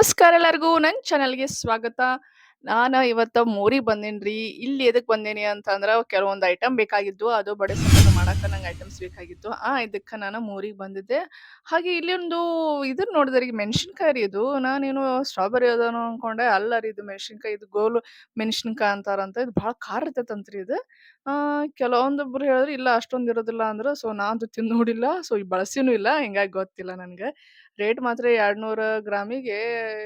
ನಮಸ್ಕಾರ ಎಲ್ಲರಿಗೂ. ನನ್ನ ಚಾನಲ್ಗೆ ಸ್ವಾಗತ. ನಾನು ಇವತ್ತು ಮೂರಿಗೆ ಬಂದೇನ್ರಿ. ಇಲ್ಲಿ ಎದಕ್ ಬಂದೇನಿ ಅಂತಂದ್ರೆ ಕೆಲವೊಂದು ಐಟಮ್ ಬೇಕಾಗಿದ್ದು ಅದು ಬಡ ಸಂಬಂಧ ಮಾಡೋಕೆ ನಂಗೆ ಐಟಮ್ಸ್ ಬೇಕಾಗಿತ್ತು. ಆ, ಇದಕ್ಕೆ ನಾನು ಮೂರಿಗೆ ಬಂದಿದ್ದೆ. ಹಾಗೆ ಇಲ್ಲಿ ಒಂದು ಇದನ್ನ ನೋಡಿದ್ರೆ ಈಗ ಮೆಣಸಿನ್ಕಾಯಿ ಇದು. ನಾನೇನು ಸ್ಟ್ರಾಬೆರಿ ಅದನ್ನು ಅನ್ಕೊಂಡೆ. ಅಲ್ಲ ರೀ ಇದು ಮೆಣಸಿನ್ಕಾಯಿ, ಇದು ಗೋಲು ಮೆಣಸಿನ್ಕಾಯಿ ಅಂತಾರಂತ ಇದು ಭಾಳ ಖಾರ ಇರ್ತೈತಂತ್ರಿ ಇದು. ಕೆಲವೊಂದೊಬ್ರು ಹೇಳಿದ್ರು, ಇಲ್ಲ ಅಷ್ಟೊಂದು ಇರೋದಿಲ್ಲ ಅಂದ್ರೆ. ಸೊ ನಾನು ತಿಂದು ನೋಡಿಲ್ಲ. ಸೊ ಬಳಸಿನೂ ಇಲ್ಲ. ಹಿಂಗಾಗಿ ಗೊತ್ತಿಲ್ಲ ನನಗೆ. ರೇಟ್ ಮಾತ್ರ ಎರಡ್ನೂರ ಗ್ರಾಮಿಗೆ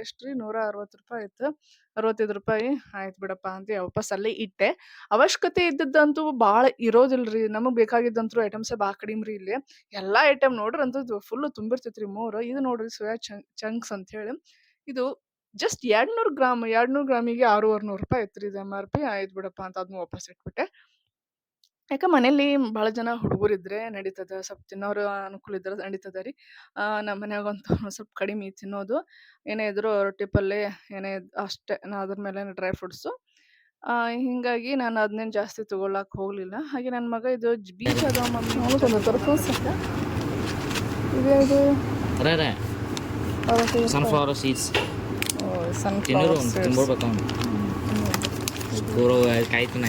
ಎಷ್ಟ್ರಿ? ನೂರ ಅರವತ್ತು ರೂಪಾಯಿ ಇತ್ತು ಅರವತ್ತೈದು ರೂಪಾಯಿ ಆಯ್ತು ಬಿಡಪ್ಪ ಅಂತ ವಾಪಸ್ ಅಲ್ಲೇ ಇಟ್ಟೆ. ಅವಶ್ಯಕತೆ ಇದ್ದದ್ದಂತೂ ಭಾಳ ಇರೋದಿಲ್ರಿ. ನಮಗೆ ಬೇಕಾಗಿದ್ದಂತೂ ಐಟಮ್ಸ್ ಭಾಳ ಕಡಿಮೆ ರೀ ಇಲ್ಲಿ. ಎಲ್ಲಾ ಐಟಮ್ ನೋಡ್ರಂತೂ ಫುಲ್ ತುಂಬಿರ್ತೈತ್ರಿ ಮೋರ್. ಇದು ನೋಡ್ರಿ ಸೋಯಾ ಚಂಕ್ಸ್ ಅಂತ ಹೇಳಿ. ಇದು ಜಸ್ಟ್ ಎರಡ್ನೂರು ಗ್ರಾಮ್, ಎರಡ್ನೂರು ಗ್ರಾಮಿಗೆ ಆರೂವರೆ ನೂರು ರೂಪಾಯಿ ಇತ್ತು ಇದು ಎಂ ಆರ್ ಪಿ ಆಯ್ತು ಬಿಡಪ್ಪ ಅಂತ ಅದನ್ನ ವಾಪಸ್ ಇಟ್ಬಿಟ್ಟೆ. ಯಾಕೆ ಮನೇಲಿ ಭಾಳ ಜನ ಹುಡುಗರಿದ್ರೆ ನಡೀತದ ಸ್ವಲ್ಪ ತಿನ್ನೋರು ಅನುಕೂಲ ಇದ್ರೆ ನಡೀತದ ರೀ. ಆ, ನಮ್ಮ ಮನ್ಯಾಗಂತೂ ಸ್ವಲ್ಪ ಕಡಿಮೆ ತಿನ್ನೋದು ಏನೇ ಇದ್ರು ರೊಟ್ಟಿ ಪಲ್ಲೆ ಏನೇ ಇದ್ ಅಷ್ಟೇ. ನಾ ಅದ್ರ ಮೇಲೆ ಡ್ರೈ ಫ್ರೂಟ್ಸು. ಹಿಂಗಾಗಿ ನಾನು ಅದನ್ನೇನು ಜಾಸ್ತಿ ತಗೊಳಕ್ ಹೋಗಲಿಲ್ಲ. ಹಾಗೆ ನನ್ನ ಮಗ ಇದು ಜ್- ಬೀಜ ಅದಾವ ಮಮ್ಮಿ ಹೌದಲ್ಲ ಅರೆ ಸನ್ಫ್ಲವರ್ ಸೀಡ್ಸ್ ತಿನ್ನೋರು ಒಂದು ತಿನ್ಬಿಡ್ಬೇಕು ಅವ್ನು ಪೂರ ಕಾಯ್ತು ನಾ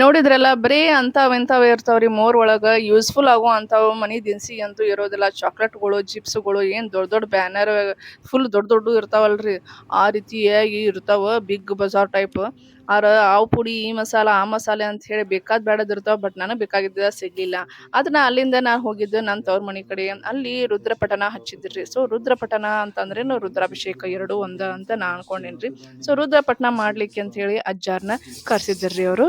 ನೋಡಿದ್ರಲ್ಲ ಬರೀ ಅಂತಾವ್ ಇಂತಾವ್ ಇರ್ತಾವ್ರಿ ಮೋರ್ ಒಳಗ ಯೂಸ್ಫುಲ್ ಆಗೋ ಅಂತಾವ್ ಮನಿ ದಿನಸಿ ಅಂತೂ ಇರೋದಿಲ್ಲ. ಚಾಕ್ಲೇಟ್ಗಳು ಚಿಪ್ಸ್ಗಳು ಏನ್ ದೊಡ್ಡ ದೊಡ್ಡ ಬ್ಯಾನರ್ ಫುಲ್ ದೊಡ್ಡ ದೊಡ್ಡ ಇರ್ತಾವಲ್ರಿ. ಆ ರೀತಿಯಾಗಿ ಇರ್ತಾವ ಬಿಗ್ ಬಜಾರ್ ಟೈಪ್ ಆರ ಆವ್ ಪುಡಿ, ಈ ಮಸಾಲ, ಆ ಮಸಾಲೆ ಅಂತ ಹೇಳಿ ಬೇಕಾದ್ ಬೇಡದ್ ಇರ್ತಾವ ಬಟ್ ನನಗ್ ಬೇಕಾಗಿದ್ದ ಸಿಗ್ಲಿಲ್ಲ. ಅದನ್ನ ಅಲ್ಲಿಂದ ನಾನು ಹೋಗಿದ್ದು ನನ್ನ ತವ್ರ ಮನೆ ಕಡೆ. ಅಲ್ಲಿ ರುದ್ರಪಟನ ಹಚ್ಚಿದ್ರಿ. ಸೊ ರುದ್ರಪಟನ ಅಂತಂದ್ರೇನು ರುದ್ರಾಭಿಷೇಕ ಎರಡು, ಒಂದ ಅಂತ ನಾ ಅನ್ಕೊಂಡೇನ್ರಿ. ಸೊ ರುದ್ರಪಠನ ಮಾಡ್ಲಿಕ್ಕೆ ಅಂತ ಹೇಳಿ ಅಜ್ಜಾರ್ನ ಕರ್ಸಿದ್ರಿ ಅವರು.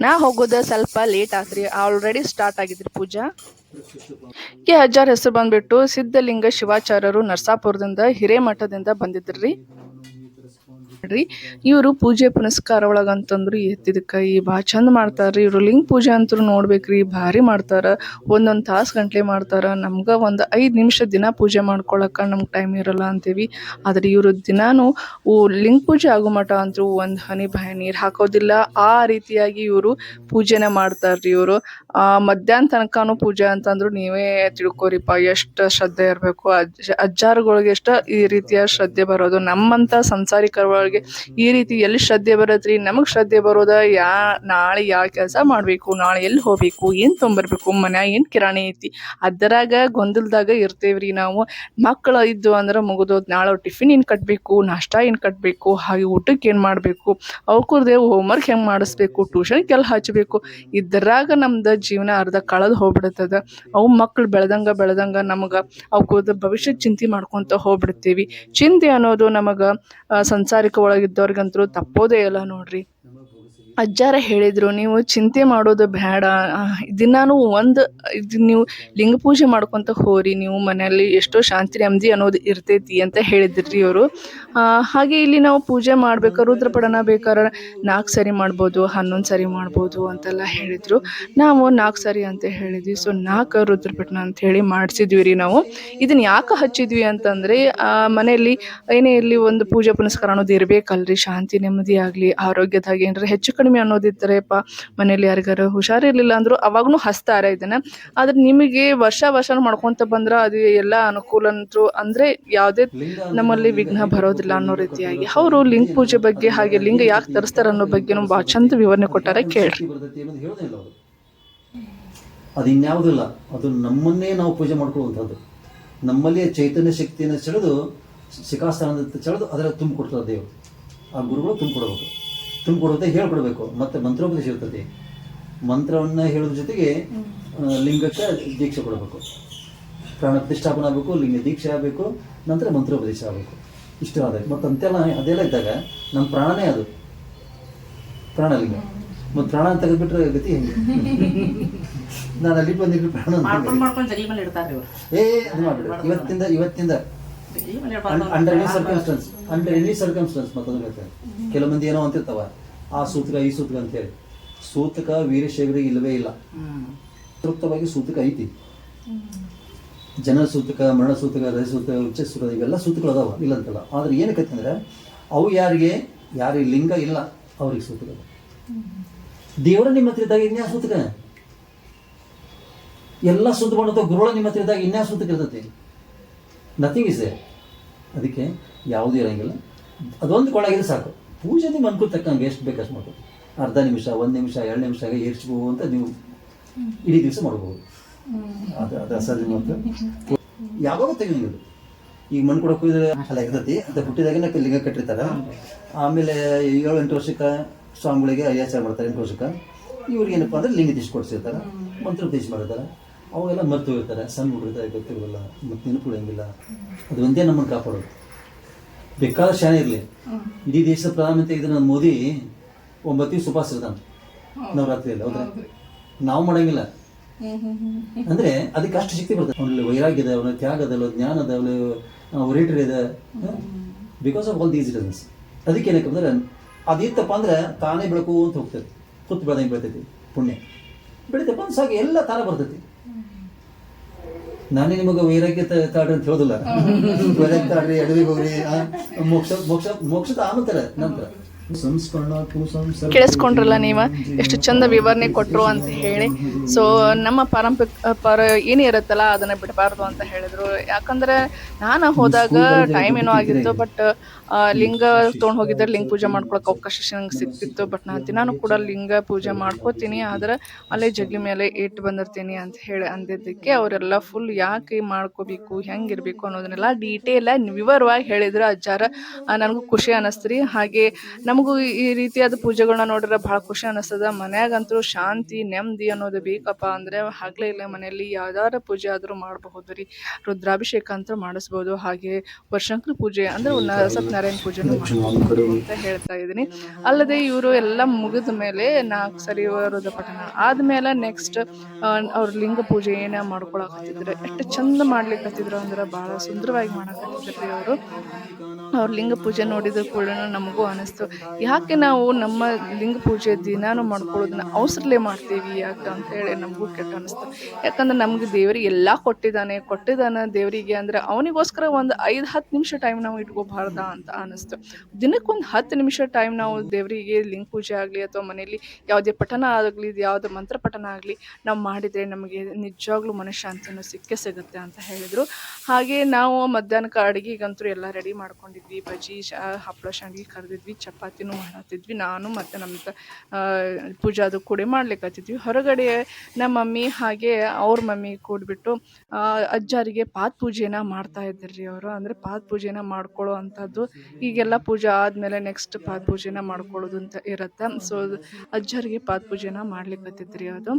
ನಾ ಹೋಗೋದ ಸ್ವಲ್ಪ ಲೇಟ್ ಆತ್ರಿ. ಆಲ್ರೆಡಿ ಸ್ಟಾರ್ಟ್ ಆಗಿದ್ರಿ ಪೂಜಾ. ಕೆ ಅಜ್ಜಾರ್ ಹೆಸರು ಬಂದ್ಬಿಟ್ಟು ಸಿದ್ಧಲಿಂಗ ಶಿವಾಚಾರ್ಯರು ನರಸಾಪುರದಿಂದ ಹಿರೇಮಠದಿಂದ ಬಂದಿದ್ರಿ. ನೋಡ್ರಿ ಇವರು ಪೂಜೆ ಪುನಸ್ಕಾರ ಒಳಗಂತಂದ್ರು ಎತ್ತಿದ ಕೈ ಭಾಳ ಚಂದ ಮಾಡ್ತಾರ್ರಿ. ಇವರು ಲಿಂಗ ಪೂಜೆ ಅಂತೂ ನೋಡ್ಬೇಕ್ರಿ, ಭಾರಿ ಮಾಡ್ತಾರ. ಒಂದೊಂದು ತಾಸು ಗಂಟ್ಲೆ ಮಾಡ್ತಾರ. ನಮ್ಗೆ ಒಂದು ಐದು ನಿಮಿಷ ದಿನ ಪೂಜೆ ಮಾಡ್ಕೊಳಕ ನಮ್ಗೆ ಟೈಮ್ ಇರಲ್ಲ ಅಂತೀವಿ. ಆದ್ರೆ ಇವರು ದಿನಾನು ಲಿಂಗ ಪೂಜೆ ಆಗೋ ಮಠ ಅಂತೂ ಒಂದು ಹನಿ ಬಾಯಿ ನೀರ್ ಹಾಕೋದಿಲ್ಲ. ಆ ರೀತಿಯಾಗಿ ಇವರು ಪೂಜೆನ ಮಾಡ್ತಾರ್ರಿ ಇವರು. ಮಧ್ಯಾಹ್ನ ತನಕನು ಪೂಜೆ ಅಂತಂದ್ರು ನೀವೇ ತಿಳ್ಕೊರಿಪ್ಪ ಎಷ್ಟು ಶ್ರದ್ಧೆ ಇರಬೇಕು. ಅಜ್ಜ ಅಜ್ಜಾರುಗಳಿಗೆ ಎಷ್ಟು ಈ ರೀತಿಯ ಶ್ರದ್ಧೆ ಬರೋದು. ನಮ್ಮಂತ ಸಂಸಾರಿಕರ ಒಳಗೆ ಈ ರೀತಿ ಎಲ್ಲಿ ಶ್ರದ್ಧೆ ಬರತ್ರಿ? ನಮಗ್ ಶ್ರದ್ಧೆ ಬರೋದ ಯಾ, ನಾಳೆ ಯಾವ ಕೆಲಸ ಮಾಡಬೇಕು, ನಾಳೆ ಎಲ್ಲಿ ಹೋಗ್ಬೇಕು, ಏನ್ ತೊಂಬರ್ಬೇಕು, ಮನ್ಯಾಗ ಏನ್ ಕಿರಾಣಿ ಐತಿ? ಅದರಾಗ ಗೊಂದಲದಾಗ ಇರ್ತೇವ್ರಿ ನಾವು. ಮಕ್ಕಳು ಇದ್ದು ಅಂದ್ರೆ ಮುಗಿದೋದ್, ನಾಳೆ ಟಿಫಿನ್ ಏನ್ ಕಟ್ಬೇಕು, ನಾಷ್ಟ ಏನ್ ಕಟ್ಬೇಕು, ಹಾಗೆ ಊಟಕ್ಕೆ ಏನ್ ಮಾಡ್ಬೇಕು, ಅವ್ಕುರ್ದೆ ಹೋಮ್ವರ್ಕ್ ಹೆಂಗ್ ಮಾಡಿಸ್ಬೇಕು, ಟ್ಯೂಷನ್ ಎಲ್ಲಿ ಹಚ್ಚಬೇಕು ಇದ್ರಾಗ ನಮ್ದು ಜೀವನ ಅರ್ಧ ಕಳೆದು ಹೋಗ್ಬಿಡ್ತದ ಅವು ಮಕ್ಕಳು ಬೆಳೆದಂಗ ಬೆಳೆದಂಗ ನಮಗ ಅವಕ್ಕದ ಭವಿಷ್ಯ ಚಿಂತೆ ಮಾಡ್ಕೊಂತ ಹೋಗ್ಬಿಡ್ತೀವಿ. ಚಿಂತೆ ಅನ್ನೋದು ನಮಗ ಸಂಸಾರಿಕ ಒಳಗಿದ್ದವ್ರಿಗಂತೂ ತಪ್ಪೋದೇ ಇಲ್ಲ ನೋಡ್ರಿ. ಅಜ್ಜಾರ ಹೇಳಿದ್ರು, ನೀವು ಚಿಂತೆ ಮಾಡೋದು ಬೇಡ. ದಿನಾನು ಒಂದು, ಇದು ನೀವು ಲಿಂಗ ಪೂಜೆ ಮಾಡ್ಕೊತ ಹೋರಿ. ನೀವು ಮನೆಯಲ್ಲಿ ಎಷ್ಟೋ ಶಾಂತಿ, ನೆಮ್ಮದಿ ಅನ್ನೋದು ಇರ್ತೈತಿ ಅಂತ ಹೇಳಿದ್ರಿ ಅವರು ಹಾಗೆ ಇಲ್ಲಿ ನಾವು ಪೂಜೆ ಮಾಡ್ಬೇಕಾದ್ರೆ ರುದ್ರಪಡನ ಬೇಕಾದ್ರೆ ನಾಲ್ಕು ಸರಿ ಮಾಡ್ಬೋದು, ಹನ್ನೊಂದು ಸರಿ ಮಾಡ್ಬೋದು ಅಂತೆಲ್ಲ ಹೇಳಿದ್ರು. ನಾವು ನಾಲ್ಕು ಸರಿ ಅಂತ ಹೇಳಿದ್ವಿ. ಸೊ ನಾಲ್ಕು ರುದ್ರಪಟನ ಅಂತ ಹೇಳಿ ಮಾಡಿಸಿದ್ವಿ ರೀ ನಾವು. ಇದನ್ನ ಯಾಕೆ ಹಚ್ಚಿದ್ವಿ ಅಂತಂದ್ರೆ ಮನೆಯಲ್ಲಿ ಏನೇ ಇರಲಿ ಒಂದು ಪೂಜೆ ಪುನಸ್ಕಾರ ಅನ್ನೋದು ಇರಬೇಕಲ್ರಿ. ಶಾಂತಿ, ನೆಮ್ಮದಿ ಆಗಲಿ, ಆರೋಗ್ಯದಾಗ ಏನಾರ ಹೆಚ್ಚು ಅನ್ನೋದಿದ್ದರೆಪ್ಪ ಮನೇಲಿ ಯಾರಿಗಾರ ಹುಷಾರಿರಲಿಲ್ಲ ಅಂದ್ರು ಅವಾಗ್ನು ಹಸ್ತಾರೆ ಇದನ್ನ ಆದ್ರೆ ನಿಮಗೆ ವರ್ಷ ವರ್ಷ ಮಾಡ್ಕೊಂತ ಬಂದ್ರ ಅದು ಎಲ್ಲ ಅನುಕೂಲ ಅಂತೂ ಅಂದ್ರೆ ಯಾವುದೇ ನಮ್ಮಲ್ಲಿ ವಿಘ್ನ ಬರೋದಿಲ್ಲ ಅನ್ನೋ ರೀತಿಯಾಗಿ. ಅವರು ಲಿಂಗ ಪೂಜೆ ಬಗ್ಗೆ ಹಾಗೆ ಲಿಂಗ ಯಾಕೆ ತರಿಸ್ತಾರ ಅನ್ನೋ ಬಗ್ಗೆನೂ ಭಾಳ ಚಂದ ವಿವರಣೆ ಕೊಟ್ಟಾರೆ ಕೇಳ್ರಿ. ಅದು ಇನ್ಯಾವುದಿಲ್ಲ ಅದು ನಮ್ಮನ್ನೇ ನಾವು ಪೂಜೆ ಮಾಡ್ಕೊಳ್ಳುವಂಥದ್ದು. ನಮ್ಮಲ್ಲಿ ಚೈತನ್ಯ ಶಕ್ತಿಯನ್ನು ಸೆಳೆದು ಶಿಖಾಸ್ಥಾನದ ಸೆಳೆದು ಅದರ ತುಂಬಿಕೊಡ್ತದೆ ದೇವರು. ಆ ಗುರುಗಳು ತುಂಬಿಕೊಡ್ಬೇಕು. ತುಂಬಿಕೊಡುತ್ತೆ ಹೇಳ್ಕೊಡ್ಬೇಕು. ಮತ್ತೆ ಮಂತ್ರೋಪದೇಶ ಇರ್ತದೆ ಮಂತ್ರವನ್ನು ಹೇಳೋದ್ರ ಜೊತೆಗೆ ಲಿಂಗಕ್ಕೆ ದೀಕ್ಷೆ ಕೊಡಬೇಕು. ಪ್ರಾಣ ಪ್ರತಿಷ್ಠಾಪನೆ ಆಗಬೇಕು ಲಿಂಗ ದೀಕ್ಷೆ ಆಗಬೇಕು ನಂತರ ಮಂತ್ರೋಪದೇಶ ಆಗಬೇಕು. ಇಷ್ಟು ಆದ ಮತ್ತು ಅಂತೆಲ್ಲ ಅದೆಲ್ಲ ಇದ್ದಾಗ ನಮ್ಮ ಪ್ರಾಣನೇ ಅದು. ಪ್ರಾಣಲಿಂಗ. ಮತ್ತು ಪ್ರಾಣ ತೆಗೆದ್ಬಿಟ್ರೆ ಗತಿ ಹೆಂಗೆ? ನಾನು ಅಲ್ಲಿ ಬಂದಿದ್ದು ಪ್ರಾಣ ಅಂತ ಏ ಅದು ಮಾಡ್ಬಿಡಿ. ಇವತ್ತಿಂದ ಇವತ್ತಿಂದ. Under any circumstances under any circumstances ಮತ್ತೊಂದು ಹೇಳ್ತಾರೆ ಕೆಲವು ಮಂದಿ ಏನೋ ಅಂತಿರ್ತಾವ ಆ ಸೂತಕ ಈ ಸೂತಕ ಅಂತ ಹೇಳಿ ಸೂತಕ ವೀರಶೈವರಿಗೆ ಇಲ್ಲವೇ ಇಲ್ಲ. ತೃಪ್ತವಾಗಿ ಸೂತಕ ಐತಿ. ಜನರ ಸೂತಕ ಮರಣ ಸೂತಕ ರಜ ಸೂತಕ ಉಚ್ಚ ಸೂತಕ ಇವೆಲ್ಲ ಸೂತಕಗಳು ಅದಾವ ಇಲ್ಲ ಅಂತಲ್ಲ. ಆದ್ರೆ ಏನಕ್ಕೆ ಅಂದ್ರೆ ಅವು ಯಾರಿಗೆ ಯಾರಿಗೆ ಲಿಂಗ ಇಲ್ಲ ಅವ್ರಿಗೆ ಸೂತಕ ದೇವರ ನಿಮ್ಮ ಹತ್ರ ಇದ್ದಾಗ ಇನ್ಯಾ ಸೂತಕ? ಎಲ್ಲ ಸೂತ ಗುರುಗಳ ನಿಮ್ಮ ಹತ್ರ ಇದ್ದಾಗ ಇನ್ಯಾ ಸೂತಕ ಇರ್ತೈತಿ? ನಥಿಂಗ್ ಇಸ್ ಅದಕ್ಕೆ ಯಾವುದೂ ಇರಂಗಿಲ್ಲ. ಅದೊಂದು ಕೊಳಗಿದ್ರೆ ಸಾಕು. ಪೂಜೆ ನಿಮ್ಮ ಅನ್ಕೂಲ ತಕ್ಕಂಗೆ ಎಷ್ಟು ಬೇಕಷ್ಟು ಮಾಡ್ಬೋದು ಅರ್ಧ ನಿಮಿಷ, ಒಂದು ನಿಮಿಷ, ಎರಡು ನಿಮಿಷ ಏರ್ಸ್ಕೋ ಅಂತ ನೀವು ಇಡೀ ದಿವಸ ಮಾಡ್ಬೋದು. ಅದು ಅದು ಮಾತು ಯಾವಾಗ ತೆಗಿಯೋದು ಈಗ ಮಣ್ಣು ಕೊಡಕ್ಕೆ ಹೋಗಿದ್ರೆ ಅಲ್ಲ ಇರ್ತೈತಿ ಅಂತ ಹುಟ್ಟಿದಾಗನೇ ಲಿಂಗ ಕಟ್ಟಿರ್ತಾರೆ. ಆಮೇಲೆ ಏಳು ಎಂಟು ವರ್ಷಕ್ಕೆ ಸ್ವಾಮಿಗಳಿಗೆ ಅಯ್ಯಾಚಾರ ಮಾಡ್ತಾರೆ ಎಂಟು ವರ್ಷಕ್ಕೆ. ಇವ್ರಿಗೆ ಏನಪ್ಪ ಅಂದ್ರೆ ಲಿಂಗ ದಿಶ್ ಕೊಡ್ಸಿರ್ತಾರೆ ಮಂತ್ರ ದಿಶ್ ಮಾಡಿರ್ತಾರೆ. ಅವೆಲ್ಲ ಮರ್ತು ಹೋಗ್ತಾರೆ. ಸಣ್ಣ ಹುಡುಗಿರ್ತಾರೆ ಗೊತ್ತಿರೋಲ್ಲ ಮತ್ತು ನೆನಪುಳಂಗಿಲ್ಲ ಅದು ಒಂದೇ ನಮ್ಮನ್ನು ಕಾಪಾಡೋದು. ಬೇಕಾದ ಶಾನೆ ಇರಲಿ. ಇಡೀ ದೇಶದ ಪ್ರಧಾನಮಂತ್ರಿ ಇದ್ದ ಮೋದಿ ಒಂಬತ್ತಿ ಉಪವಾಸ ಇರ್ತಾನೆ. ನವರಾತ್ರಿಯಲ್ಲಿ ಹೌದಾ. ನಾವು ಮಾಡಂಗಿಲ್ಲ. ಅಂದ್ರೆ ಅದಕ್ಕೆ ಅಷ್ಟು ಶಕ್ತಿ ಬರ್ತದೆ. ಅವನಲ್ಲಿ ವೈರಾಗ್ಯ ಇದೆ ಅವನ ತ್ಯಾಗ ಅದ ಅವನ ಜ್ಞಾನ ಅದ. ಒರೇಟರ್ ಇದೆ because of all these reasons ಅದಕ್ಕೆ ಏನಕ್ಕೆ ಅಂದ್ರೆ ಅದಿತ್ತಪ್ಪ ಅಂದ್ರೆ ತಾನೇ ಬೆಳಕು ಅಂತ ಹೋಗ್ತದೆ. ಹುತ್ತು ಬೆಳೆದಂಗೆ ಬೆಳಿತೈತಿ. ಪುಣ್ಯ. ಬೆಳಿತಪ್ಪ ಅಂದ್ರೆ ಸಾಕು ಎಲ್ಲ ತಾನೇ ಬರ್ತೈತಿ. ನಾನೇ ನಿಮಗೆ ವೈರಾಗ್ಯ ತಾಡ್ರಿ ಅಂತ ಹೇಳುದಿಲ್ಲ. ವೈರಾಗ್ಯ ತಾಡ್ರಿ ಎಡವಿ ಹೋಗ್ರಿ ಮೋಕ್ಷ ಮೋಕ್ಷ ಮೋಕ್ಷದ ಆಗುತ್ತಾರೆ ನಂತರ. ಕೇಳಿಸ್ಕೊಂಡ್ರಲ್ಲ ನೀವು? ಎಷ್ಟು ಚಂದ ವಿವರಣೆ ಕೊಟ್ಟರು ಅಂತ ಹೇಳಿ. ಸೊ ನಮ್ಮ ಪಾರಂಪರಿಕ ಪರ ಏನಿರುತ್ತಲ್ಲ ಅದನ್ನ ಬಿಡಬಾರ್ದು ಅಂತ ಹೇಳಿದ್ರು. ಯಾಕಂದ್ರೆ ನಾನು ಹೋದಾಗ ಟೈಮ್ ಏನೋ ಆಗಿತ್ತು ಬಟ್ ಲಿಂಗ ತೊಗೊಂಡು ಹೋಗಿದ್ರೆ ಲಿಂಗ ಪೂಜೆ ಮಾಡ್ಕೊಳಕ್ಕೆ ಅವಕಾಶ ನಂಗೆ ಸಿಕ್ತಿತ್ತು ಬಟ್ ನಾನು ದಿನಾನು ಕೂಡ ಲಿಂಗ ಪೂಜೆ ಮಾಡ್ಕೋತೀನಿ ಆದ್ರೆ ಅಲ್ಲೇ ಜಗ್ಲಿ ಮೇಲೆ ಇಟ್ಟು ಬಂದಿರ್ತೀನಿ ಅಂತ ಹೇಳಿ ಅಂದಿದ್ದಕ್ಕೆ ಅವರೆಲ್ಲ ಫುಲ್ ಯಾಕೆ ಮಾಡ್ಕೋಬೇಕು ಹೆಂಗಿರ್ಬೇಕು ಅನ್ನೋದನ್ನೆಲ್ಲ ಡೀಟೇಲ್ ವಿವರವಾಗಿ ಹೇಳಿದ್ರು ಅಜ್ಜಾರ. ನನಗೂ ಖುಷಿ ಅನ್ನಿಸ್ತು ಹಾಗೆ ನಮಗೂ ಈ ರೀತಿಯಾದ ಪೂಜೆಗಳನ್ನ ನೋಡಿದ್ರೆ ಭಾಳ ಖುಷಿ ಅನ್ನಿಸ್ತದ ಮನ್ಯಾಗಂತೂ ಶಾಂತಿ ನೆಮ್ಮದಿ ಅನ್ನೋದು ಬೇಕಪ್ಪ ಅಂದ್ರೆ ಹಗಲೇ ಇಲ್ಲ ಮನೆಯಲ್ಲಿ ಯಾವ್ದಾರ ಪೂಜೆ ಆದರೂ ಮಾಡಬಹುದು ರೀ ರುದ್ರಾಭಿಷೇಕ ಅಂತ ಮಾಡಿಸ್ಬೋದು. ಹಾಗೆ ವರ್ಷಂಕರ ಪೂಜೆ ಅಂದ್ರೆ ನ- ಸತ್ಯನಾರಾಯಣ ಪೂಜೆನೂ ಮಾಡ್ಬೋದು ಅಂತ ಹೇಳ್ತಾ ಇದ್ದೀನಿ. ಅಲ್ಲದೆ ಇವರು ಎಲ್ಲ ಮುಗಿದ ಮೇಲೆ ನಾಲ್ಕು ಸರಿ ವರದ ಪಠಣ ಆದ್ಮೇಲೆ ನೆಕ್ಸ್ಟ್ ಅವ್ರ ಲಿಂಗ ಪೂಜೆ ಏನ ಮಾಡ್ಕೊಳಕತ್ತಿದ್ರು ಎಷ್ಟು ಚಂದ ಮಾಡ್ಲಿಕ್ಕತ್ತಿದ್ರು ಅಂದ್ರೆ ಭಾಳ ಸುಂದರವಾಗಿ ಮಾಡಕತ್ತಿದ್ರಿ ಅವರು. ಅವ್ರ ಲಿಂಗ ಪೂಜೆ ನೋಡಿದ ಕೂಡ ನಮಗೂ ಅನಿಸ್ತು. ಯಾಕೆ ನಾವು ನಮ್ಮ ಲಿಂಗ ಪೂಜೆ ದಿನಾನು ಮಾಡ್ಕೊಳ್ಳೋದನ್ನ ಅವಸರಲೇ ಮಾಡ್ತೀವಿ ಯಾಕೆ ಅಂತ ಹೇಳಿ ನಮಗೂ ಕೆಟ್ಟ ಅನಿಸ್ತು. ಯಾಕಂದ್ರೆ ನಮ್ಗೆ ದೇವರಿಗೆ ಎಲ್ಲ ಕೊಟ್ಟಿದ್ದಾನೆ ಕೊಟ್ಟಿದ್ದಾನೆ ದೇವರಿಗೆ ಅಂದ್ರೆ ಅವನಿಗೋಸ್ಕರ ಒಂದು ಐದು ಹತ್ತು ನಿಮಿಷ ಟೈಮ್ ನಾವು ಇಟ್ಕೋಬಾರ್ದ ಅಂತ. ಅನಿಸ್ತು ದಿನಕ್ಕೊಂದು ಹತ್ತು ನಿಮಿಷ ಟೈಮ್ ನಾವು ದೇವರಿಗೆ ಲಿಂಗ ಪೂಜೆ ಆಗಲಿ ಅಥವಾ ಮನೆಯಲ್ಲಿ ಯಾವುದೇ ಪಠನ ಆಗಲಿ, ಯಾವುದೇ ಮಂತ್ರ ಪಠನ ಆಗಲಿ ನಾವು ಮಾಡಿದರೆ ನಮಗೆ ನಿಜವಾಗ್ಲೂ ಮನಃಶಾಂತಿನೂ ಸಿಕ್ಕೇ ಸಿಗುತ್ತೆ ಅಂತ ಹೇಳಿದರು. ಹಾಗೆ ನಾವು ಮಧ್ಯಾಹ್ನಕ್ಕೆ ಅಡುಗೆಗಂತೂ ಎಲ್ಲ ರೆಡಿ ಮಾಡ್ಕೊಂಡಿದ್ವಿ. ಬಜ್ಜಿ ಶಾ ಹಪ್ಪಳ ಶಾಂಡ್ಗಿ ಕರೆದಿದ್ವಿ. ಚಪಾತಿನೂ ಮಾಡತ್ತಿದ್ವಿ ನಾನು ಮತ್ತು ನಮ್ಮ ಪೂಜಾದು ಕೂಡ ಮಾಡ್ಲಿಕ್ಕತ್ತಿದ್ವಿ ಹೊರಗಡೆ ನಮ್ಮ ಮಮ್ಮಿ ಹಾಗೆ ಅವ್ರ ಮಮ್ಮಿ ಕೂಡ್ಬಿಟ್ಟು ಅಜ್ಜಾರಿಗೆ ಪಾದ ಪೂಜೆನ ಮಾಡ್ತಾ ಇದ್ರಿ ಅವರು. ಅಂದರೆ ಪಾದ ಪೂಜೆನ ಮಾಡ್ಕೊಳ್ಳೋ ಅಂಥದ್ದು ಈಗೆಲ್ಲ ಪೂಜೆ ಆದಮೇಲೆ ನೆಕ್ಸ್ಟ್ ಪಾದ ಪೂಜೆನ ಮಾಡ್ಕೊಳ್ಳೋದು ಅಂತ ಇರುತ್ತೆ. ಸೊ ಅಜ್ಜರಿಗೆ ಪಾದ ಪೂಜೆನ ಮಾಡ್ಲಿಕ್ಕತ್ತಿದ್ರಿ ಅದು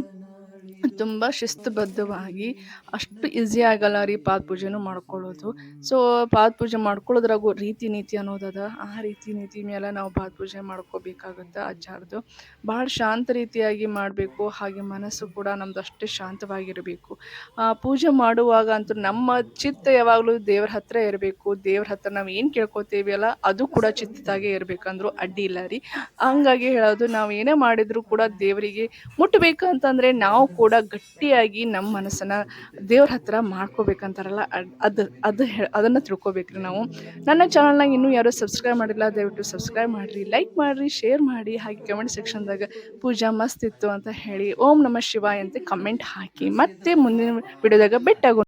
ತುಂಬ ಶಿಸ್ತುಬದ್ಧವಾಗಿ ಅಷ್ಟು ಈಸಿ ಆಗಲ್ಲ ರೀ ಪಾದ ಪೂಜೆನೂ ಮಾಡ್ಕೊಳ್ಳೋದು. ಸೊ ಪಾದ ಪೂಜೆ ಮಾಡ್ಕೊಳ್ಳೋದ್ರಾಗು ರೀತಿ ನೀತಿ ಅನ್ನೋದದ, ಆ ರೀತಿ ನೀತಿ ಮೇಲೆ ನಾವು ಪಾದ ಪೂಜೆ ಮಾಡ್ಕೋಬೇಕಾಗುತ್ತೆ ಅಜ್ಜಾರ್ದು. ಭಾಳ ಶಾಂತ ರೀತಿಯಾಗಿ ಮಾಡಬೇಕು, ಹಾಗೆ ಮನಸ್ಸು ಕೂಡ ನಮ್ದು ಅಷ್ಟೇ ಶಾಂತವಾಗಿರಬೇಕು. ಪೂಜೆ ಮಾಡುವಾಗ ಅಂತೂ ನಮ್ಮ ಚಿತ್ತ ಯಾವಾಗಲೂ ದೇವ್ರ ಹತ್ರ ಇರಬೇಕು. ದೇವ್ರ ಹತ್ರ ನಾವು ಏನು ಕೇಳ್ಕೊತೀವಿ ಅಲ್ಲ, ಅದು ಕೂಡ ಚಿತ್ತದಾಗೆ ಇರಬೇಕಂದ್ರೂ ಅಡ್ಡಿ ಇಲ್ಲ ರೀ. ಹಂಗಾಗಿ ಹೇಳೋದು, ನಾವು ಏನೇ ಮಾಡಿದರೂ ಕೂಡ ದೇವರಿಗೆ ಮುಟ್ಟಬೇಕು ಅಂತಂದ್ರೆ ನಾವು ಕೂಡ ಗಟ್ಟಿಯಾಗಿ ನಮ್ಮ ಮನಸ್ಸನ್ನು ದೇವ್ರ ಹತ್ರ ಮಾಡ್ಕೋಬೇಕಂತಾರಲ್ಲ, ಅದು ಅದು ಹೇ, ಅದನ್ನು ತಿಳ್ಕೊಬೇಕ್ರಿ ನಾವು. ನನ್ನ ಚಾನಲ್ನಾಗ ಇನ್ನೂ ಯಾರೂ ಸಬ್ಸ್ಕ್ರೈಬ್ ಮಾಡಿಲ್ಲ, ದಯವಿಟ್ಟು ಸಬ್ಸ್ಕ್ರೈಬ್ ಮಾಡಿರಿ ಲೈಕ್ ಮಾಡಿರಿ ಶೇರ್ ಮಾಡಿ ಹಾಗೆ ಕಮೆಂಟ್ ಸೆಕ್ಷನ್ದಾಗ ಪೂಜಾ ಮಸ್ತ್ ಇತ್ತು ಅಂತ ಹೇಳಿ ಓಂ ನಮ ಶಿವಾಯ ಅಂತ ಕಮೆಂಟ್ ಹಾಕಿ. ಮತ್ತೆ ಮುಂದಿನ ವಿಡಿಯೋದಾಗ ಬೆಟ್ಟಾಗೋ